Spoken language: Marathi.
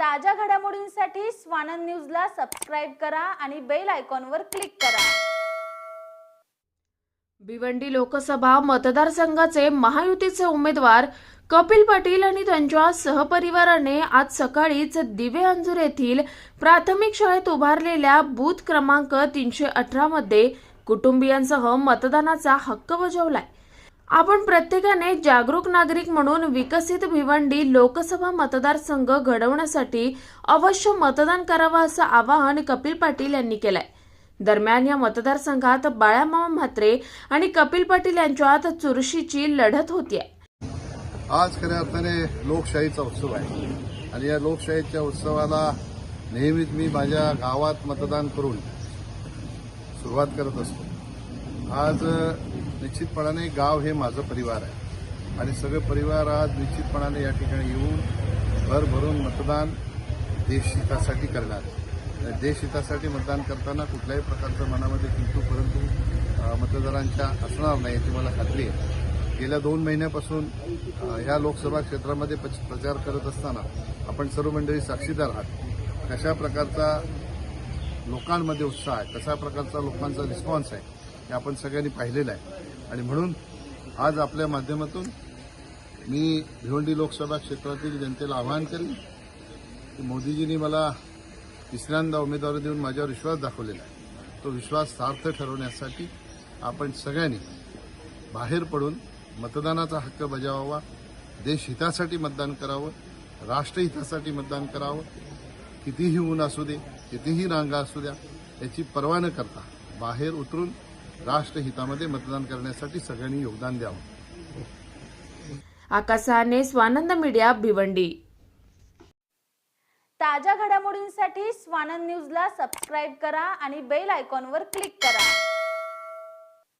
ताज्या घडामोडींसाठी स्वानंद न्यूजला सबस्क्राईब करा आणि बेल आयकॉनवर क्लिक करा. भिवंडी लोकसभा मतदारसंघाचे महायुतीचे उमेदवार कपिल पाटील आणि त्यांच्या सहपरिवाराने आज सकाळीच दिवे अंजूर येथील प्राथमिक शाळेत उभारलेल्या बूथ क्रमांक तीनशे अठरा मध्ये कुटुंबियांसह मतदानाचा हक्क बजावलाय. आपण प्रत्येकाने जागरूक नागरिक म्हणून विकसित भिवंडी लोकसभा मतदारसंघ घडवण्यासाठी अवश्य मतदान करावं असं आवाहन कपिल पाटील यांनी केलंय. दरम्यान या मतदारसंघात बाळामामा म्हात्रे आणि कपिल पाटील यांच्यात चुरशीची लढत होतीये. आज खऱ्या अर्थाने लोकशाहीचा उत्सव आहे. आणि या लोकशाहीच्या उत्सवाला नेहमीच मी माझ्या गावात मतदान करून सुरुवात करत असतो. आज निश्चितपणाने गाव हे माझं परिवार आहे. आणि सगळे परिवार आज निश्चितपणाने या ठिकाणी येऊन भरभरून मतदान देशहितासाठी करणार. आहे. देशहितासाठी मतदान करताना कुठल्याही प्रकारचं मनामध्ये किंतू परंतु मतदारांच्या असणार नाही याची मला खात्री आहे. गेल्या दोन महिन्यापासून ह्या लोकसभा क्षेत्रामध्ये पच- प्रचार करत असताना आपण सर्व मंडळी साक्षीदार आहात. कशा प्रकारचा लोकांमध्ये उत्साह आहे कशा प्रकारचा लोकांचा रिस्पॉन्स आहे हे आपण सगळ्यांनी पाहिलेलं आहे. आणि म्हणून आज आपल्या माध्यमातून मी भिवंडी लोकसभा क्षेत्रातील जनतेला आवाहन करेन की मोदीजींनी मला तिसऱ्यांदा उमेदवारी देऊन माझ्यावर विश्वास दाखवलेला आहे. तो विश्वास सार्थ ठरवण्यासाठी आपण सगळ्यांनी बाहेर पडून मतदानाचा हक्क बजावावा देशहितासाठी मतदान करावं राष्ट्रहितासाठी मतदान करावं. कितीही ऊन असू दे कितीही रांगा असू द्या याची पर्वा न करता बाहेर उतरून राष्ट्रहितामध्ये मतदान करण्यासाठी सगळ्यांनी योगदान द्यावं. आकाशाने स्वानंद मीडिया भिवंडी. ताज्या घडामोडींसाठी स्वानंद न्यूजला सबस्क्राईब करा आणि बेल आयकॉनवर क्लिक करा.